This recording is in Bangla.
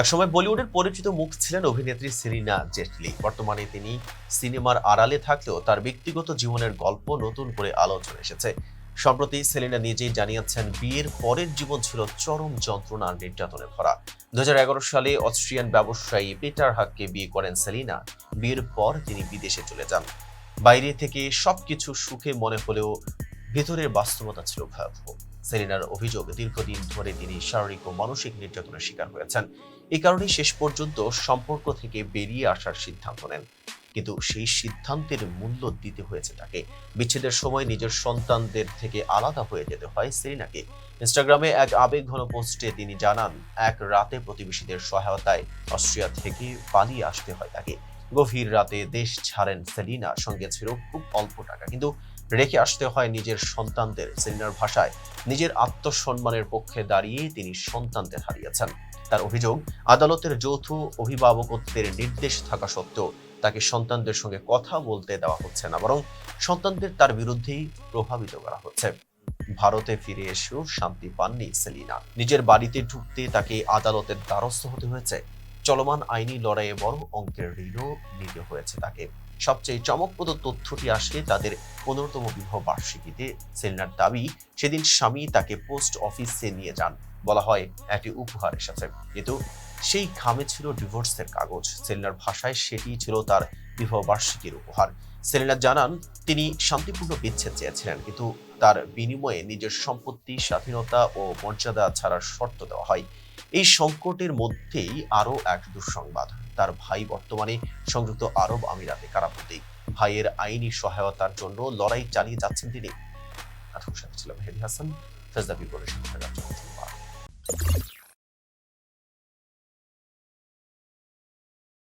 একসময় বলিউডের পরিচিত মুখ ছিলেন অভিনেত্রী সেলিনা জেটলি। বর্তমানে তিনি সিনেমার আড়ালে থাকলেও তার ব্যক্তিগত জীবনের গল্প নতুন করে আলোচনা এসেছে। সম্প্রতি সেলিনা নিজেই জানিয়েছেন, বিয়ের পরের জীবন ছিল চরম যন্ত্রণা নির্যাতনে ভরা। দু হাজার এগারো সালে অস্ট্রিয়ান ব্যবসায়ী পিটার হাককে বিয়ে করেন সেলিনা। বিয়ের পর তিনি বিদেশে চলে যান। বাইরে থেকে সবকিছু সুখে মনে হলেও ভেতরের বাস্তবতা ছিল ভয়াবহ। সেলিনার অভিযোগ, দীর্ঘদিন ধরে তিনি শারীরিক ও মানসিক নির্যাতনের শিকার হয়েছেন। এই কারণে শেষ পর্যন্ত সম্পর্ক থেকে বেরিয়ে আসার সিদ্ধান্ত নেন। কিন্তু সেই সিদ্ধান্তের মূল্য দিতে হয়েছে তাকে। বিচ্ছেদের সময় নিজের সন্তানদের থেকে আলাদা হয়ে যেতে হয় সেলিনাকে। ইনস্টাগ্রামে এক আবেগঘন পোস্টে তিনি জানান, এক রাতে প্রতিবেশীদের সহায়তায় অস্ট্রিয়া থেকে পালিয়ে আসতে হয় তাকে। গভীর রাতে দেশ ছাড়েন সেলিনা, সঙ্গে ছিল খুব অল্প টাকা। কিন্তু রেখে আসতে হয় নিজের সন্তানদের। সেলিনার ভাষায় নিজের আত্মসম্মানের পক্ষে দাঁড়িয়ে তিনি সন্তানদের হারিয়েছেন। তার অভিযোগ, আদালতের যৌথ অভিভাবকত্বের নির্দেশ থাকা সত্ত্বেও তাকে সন্তানদের সঙ্গে কথা বলতে দেওয়া হচ্ছে না, বরং সন্তানদের তার বিরুদ্ধেই প্রভাবিত করা হচ্ছে। ভারতে ফিরে এসেও শান্তি পাননি সেলিনা। নিজের বাড়িতে ঢুকতে তাকে আদালতের দ্বারস্থ হতে হয়েছে। চলমান আইনি লড়াইয়ে বড় অঙ্কের ঋণও নিতে হয়েছে তাকে। সবচেয়ে চমকপ্রদ তথ্যটি আসে তাদের পনেরোতম বিবাহ বার্ষিকীতে সেলিনার দাবি, সেদিন স্বামী তাকে পোস্ট অফিসে নিয়ে যান, বলা হয় একটি উপহার এসেছে। কিন্তু সেই খামে ছিল ডিভোর্সের কাগজ। সেলিনার ভাষায় সেটি ছিল তার বিবাহ বার্ষিকীর উপহার। সেলিনা জানান, তিনি শান্তিপূর্ণ বিচ্ছেদ চেয়েছিলেন, কিন্তু তার বিনিময়ে নিজের সম্পত্তি, স্বাধীনতা ও মর্যাদা ছাড়ার শর্ত দেওয়া হয়। এই সংকটের মধ্যেই আরও এক দুঃসংবাদ। তার ভাই বর্তমানে সংযুক্ত আরব আমিরাতে কারাবন্দী ভাইয়ের আইনি সহায়তার জন্য লড়াই চালিয়ে যাচ্ছেন তিনি। ছিলাম হেদি হাসান। ফেজদা বলে ধন্যবাদ।